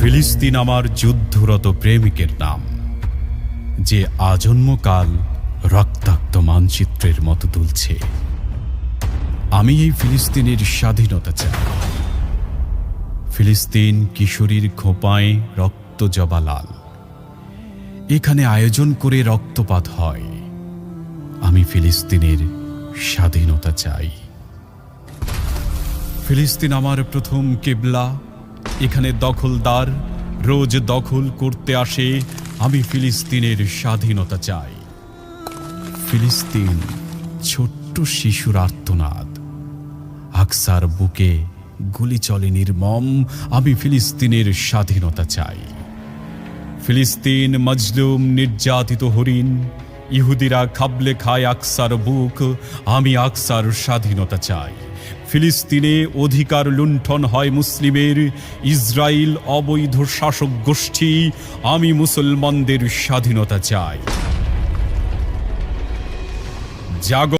ফিলিস্তিন আমার যুদ্ধরত প্রেমিকের নাম, যে আজন্মকাল রক্তাক্ত মানচিত্রের মতো তুলছে আমি এই ফিলিস্তিনের স্বাধীনতা চাই। ফিলিস্তিন কিশোরীর খোপায় রক্ত জবা লাল। এখানে আয়োজন করে রক্তপাত হয়। আমি ফিলিস্তিনের স্বাধীনতা চাই। ফিলিস্তিন আমার প্রথম কেবলা। এখানে দখলদার রোজ দখল করতে আসে, আমি ফিলিস্তিনের স্বাধীনতা চাই। ফিলিস্তিন ছোট্ট শিশুর আর্তনাদ। আকসার বুকে গুলি চলে নির্মম, আমি ফিলিস্তিনের স্বাধীনতা চাই। ফিলিস্তিন মজলুম, নির্যাতিত হরিণ ইহুদিরা খাবলে খায় আকসার বুক, আমি আকসার স্বাধীনতা চাই। ফিলিস্তিনে অধিকার লুণ্ঠন হয় মুসলিমের ইসরায়েল অবৈধ শাসক গোষ্ঠী, আমি মুসলমানদের স্বাধীনতা চাই। জাগ